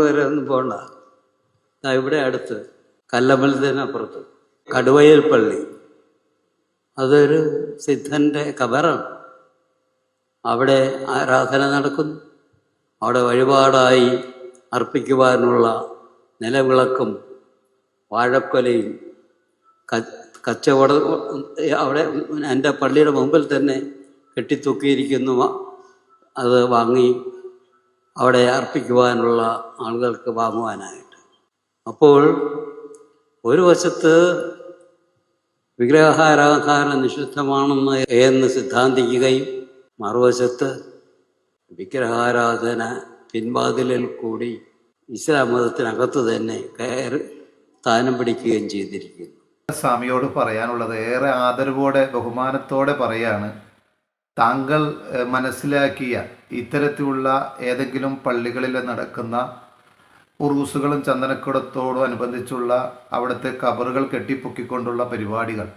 വരെ ഒന്നും പോണ്ട. ദാ ഇവിടെ അടുത്ത് കല്ലമ്പലത്തിനപ്പുറത്ത് കടുവയൽ പള്ളി. അതൊരു സിദ്ധന്റെ കബറാണ്. അവിടെ ആരാധന നടക്കുന്നു. അവിടെ വഴിപാടായി അർപ്പിക്കുവാനുള്ള നിലവിളക്കും വാഴക്കൊലയും കച്ചവട അവിടെ എന്റെ പള്ളിയുടെ മുമ്പിൽ തന്നെ കെട്ടിത്തൂക്കിയിരിക്കുന്നു. അത് വാങ്ങി അവിടെ അർപ്പിക്കുവാനുള്ള ആളുകൾക്ക് വാങ്ങുവാനായിട്ട്. അപ്പോൾ ഒരു വശത്ത് വിഗ്രഹാരാധന നിഷിദ്ധമാണെന്ന് എന്ന് സിദ്ധാന്തിക്കുകയും മറുവശത്ത് വിഗ്രഹാരാധന പിൻവാതിലിൽ കൂടി ഇസ്ലാം മതത്തിനകത്ത് തന്നെ കയറി സ്ഥാനം പിടിക്കുകയും ചെയ്തിരിക്കുന്നു. സ്വാമിയോട് പറയാനുള്ളത് ഏറെ ആദരവോടെ ബഹുമാനത്തോടെ പറയാണ് താങ്കൾ മനസ്സിലാക്കിയ ഇത്തരത്തിലുള്ള ഏതെങ്കിലും പള്ളികളിൽ നടക്കുന്ന ഉറൂസുകളും ചന്ദനക്കുടത്തോടും അനുബന്ധിച്ചുള്ള അവിടുത്തെ കബറുകൾ കെട്ടിപ്പൊക്കിക്കൊണ്ടുള്ള പരിപാടികൾ.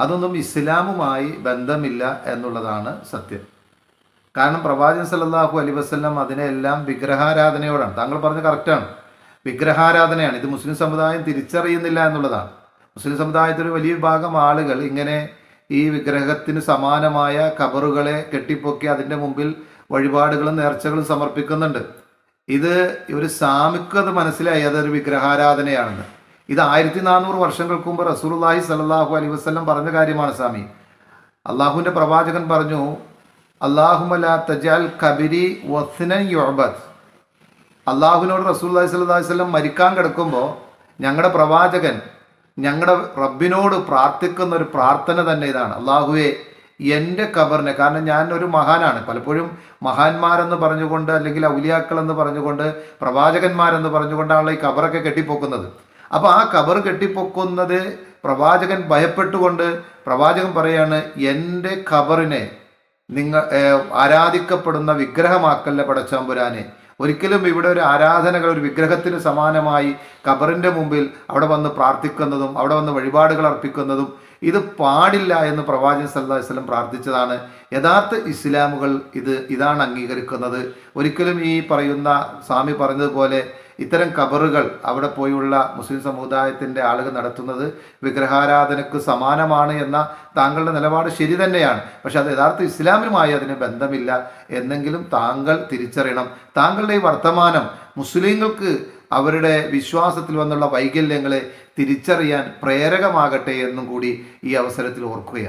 അതൊന്നും ഇസ്ലാമുമായി ബന്ധമില്ല എന്നുള്ളതാണ് സത്യം. കാരണം പ്രവാചകൻ സല്ലല്ലാഹു അലൈഹി വസല്ലം അതിനെല്ലാം വിഗ്രഹാരാധനയോടാണ്. താങ്കൾ പറഞ്ഞ കറക്റ്റാണ്. വിഗ്രഹാരാധനയാണ്. ഇത് മുസ്ലിം സമുദായം തിരിച്ചറിയുന്നില്ല എന്നുള്ളതാണ്. മുസ്ലിം സമുദായത്തിൽ വലിയ വിഭാഗം ആളുകൾ ഇങ്ങനെ ഈ വിഗ്രഹത്തിന് സമാനമായ കബറുകളെ കെട്ടിപ്പൊക്കി അതിന്റെ മുമ്പിൽ വഴിപാടുകളും നേർച്ചകളും സമർപ്പിക്കുന്നുണ്ട്. ഇത് ഒരു സാമിക്ക് അത് മനസ്സിലായി. അതൊരു വിഗ്രഹാരാധനയാണെന്ന്. ഇത് ആയിരത്തി നാനൂറ് വർഷങ്ങൾക്ക് മുമ്പ് റസൂലുള്ളാഹി സലാഹു അലൈഹി വസ്ലം പറഞ്ഞ കാര്യമാണ് സ്വാമി. അള്ളാഹുവിന്റെ പ്രവാചകൻ പറഞ്ഞു അള്ളാഹുമല തജാൽ കബിരി വസ്നൻ യുഅബദ്. അള്ളാഹുവിനോട് റസൂൽ അലൈഹി വസല്ലം മരിക്കാൻ കിടക്കുമ്പോൾ ഞങ്ങളുടെ പ്രവാചകൻ ഞങ്ങളുടെ റബ്ബിനോട് പ്രാർത്ഥിക്കുന്ന ഒരു പ്രാർത്ഥന തന്നെ ഇതാണ്. അള്ളാഹുവെ എന്റെ കബറിനെ കാരണം ഞാൻ ഒരു മഹാനാണ്. പലപ്പോഴും മഹാന്മാരെന്ന് പറഞ്ഞുകൊണ്ട് അല്ലെങ്കിൽ ഔലിയാക്കൾ എന്ന് പറഞ്ഞുകൊണ്ട് പ്രവാചകന്മാരെന്ന് പറഞ്ഞുകൊണ്ടാണല്ലോ ഈ കബറൊക്കെ കെട്ടിപ്പോക്കുന്നത്. അപ്പോൾ ആ കബർ കെട്ടിപ്പൊക്കുന്നത് പ്രവാചകൻ ഭയപ്പെട്ടുകൊണ്ട് പ്രവാചകൻ പറയാണ് എന്റെ കബറിനെ നിങ്ങൾ ആരാധിക്കപ്പെടുന്ന വിഗ്രഹമാക്കല്ല പടച്ചാമ്പുരാനെ ഒരിക്കലും ഇവിടെ ഒരു ആരാധനകൾ ഒരു വിഗ്രഹത്തിന് സമാനമായി ഖബറിന്റെ മുമ്പിൽ അവിടെ വന്ന് പ്രാർത്ഥിക്കുന്നതും അവിടെ വന്ന് വഴിപാടുകൾ അർപ്പിക്കുന്നതും ഇത് പാടില്ല എന്ന് പ്രവാചകൻ സല്ലാ വസ്ലം പ്രാർത്ഥിച്ചതാണ്. യഥാർത്ഥ ഇസ്ലാമുകൾ ഇത് ഇതാണ് അംഗീകരിക്കുന്നത്. ഒരിക്കലും ഈ പറയുന്ന സ്വാമി പറഞ്ഞതുപോലെ ഇത്തരം കബറുകൾ അവിടെ പോയുള്ള മുസ്ലിം സമുദായത്തിന്റെ ആളുകൾ നടത്തുന്നത് വിഗ്രഹാരാധനക്ക് സമാനമാണ് എന്ന താങ്കളുടെ നിലപാട് ശരി തന്നെയാണ്. പക്ഷെ അത് യഥാർത്ഥ ഇസ്ലാമിനുമായി അതിന് ബന്ധമില്ല. എന്നെങ്കിലും താങ്കൾ തിരിച്ചറിയണം. താങ്കളുടെ ഈ വർത്തമാനം മുസ്ലിങ്ങൾക്ക് അവരുടെ വിശ്വാസത്തിൽ വന്നുള്ള വൈകല്യങ്ങളെ തിരിച്ചറിയാൻ പ്രേരകമാകട്ടെ എന്നും കൂടി ഈ അവസരത്തിൽ ഓർക്കുകയാണ്.